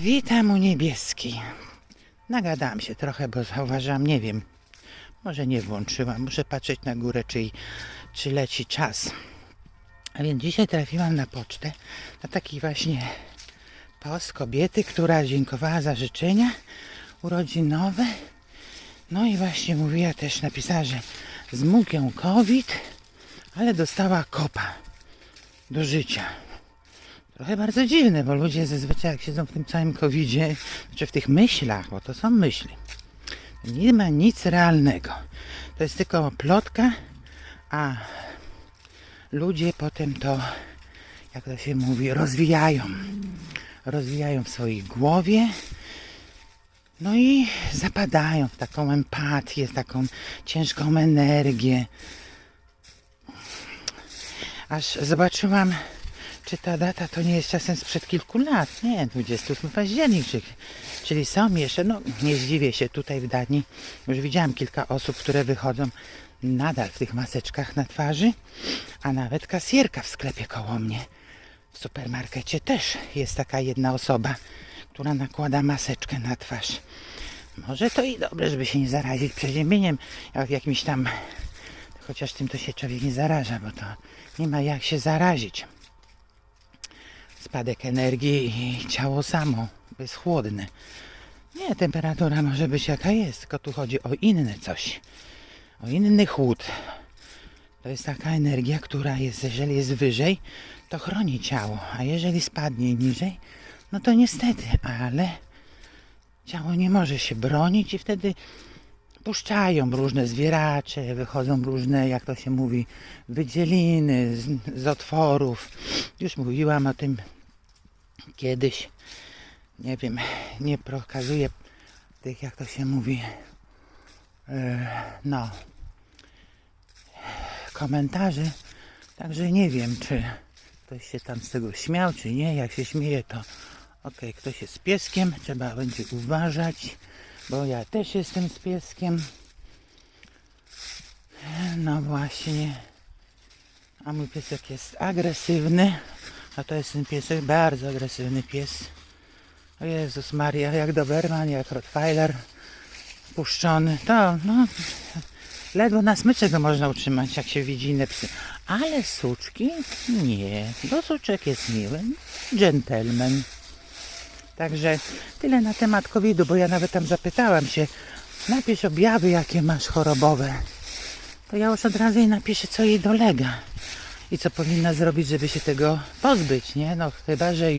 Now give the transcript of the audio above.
Witam u niebieski. Nagadałam się trochę, bo zauważyłam, nie wiem, może nie włączyłam, muszę patrzeć na górę, czy, czy leci czas. A więc dzisiaj trafiłam na pocztę, na taki właśnie post kobiety, która dziękowała za życzenia urodzinowe. No i właśnie mówiła też, napisała, że zmógł ją COVID, ale dostała kopa do życia. Trochę bardzo dziwne, bo ludzie zazwyczaj jak siedzą w tym całym covidzie, czy w tych myślach, bo to są myśli, nie ma nic realnego. To jest tylko plotka, a ludzie potem to, jak to się mówi, rozwijają. Rozwijają w swojej głowie, no i zapadają w taką empatię, w taką ciężką energię. Aż zobaczyłam, czy ta data to nie jest czasem sprzed kilku lat. Nie, 28 październik, czyli, czyli są jeszcze, no nie zdziwię się, tutaj w Danii już widziałam kilka osób, które wychodzą nadal w tych maseczkach na twarzy, a nawet kasjerka w sklepie koło mnie. W supermarkecie też jest taka jedna osoba, która nakłada maseczkę na twarz. Może to i dobre, żeby się nie zarazić przeziębieniem, jak jakimś tam, chociaż tym to się człowiek nie zaraża, bo to nie ma jak się zarazić spadek energii i ciało samo jest chłodne. Nie, temperatura może być jaka jest, tylko tu chodzi o inne coś. O inny chłód. To jest taka energia, która jest, jeżeli jest wyżej, to chroni ciało, a jeżeli spadnie niżej, no to niestety, ale ciało nie może się bronić i wtedy puszczają różne zwieracze, wychodzą różne, jak to się mówi, wydzieliny z, z otworów. Już mówiłam o tym kiedyś. Nie wiem, nie pokazuję tych, jak to się mówi, e, no, komentarzy. Także nie wiem, czy ktoś się tam z tego śmiał, czy nie. Jak się śmieje, to okej, ktoś jest pieskiem, trzeba będzie uważać, bo ja też jestem z pieskiem. No właśnie. A mój piesek jest agresywny. A to jest ten piesek, bardzo agresywny pies. O Jezus Maria, jak Doberman, jak Rottweiler puszczony. To, no, ledwo na smycze go można utrzymać, jak się widzi inne psy. Ale suczki? Nie. Do suczek jest miły. Gentleman. Także tyle na temat COVID-u, bo ja nawet tam zapytałam się, napisz objawy, jakie masz chorobowe. To ja już od razu jej napiszę, co jej dolega i co powinna zrobić, żeby się tego pozbyć, nie? No chyba, że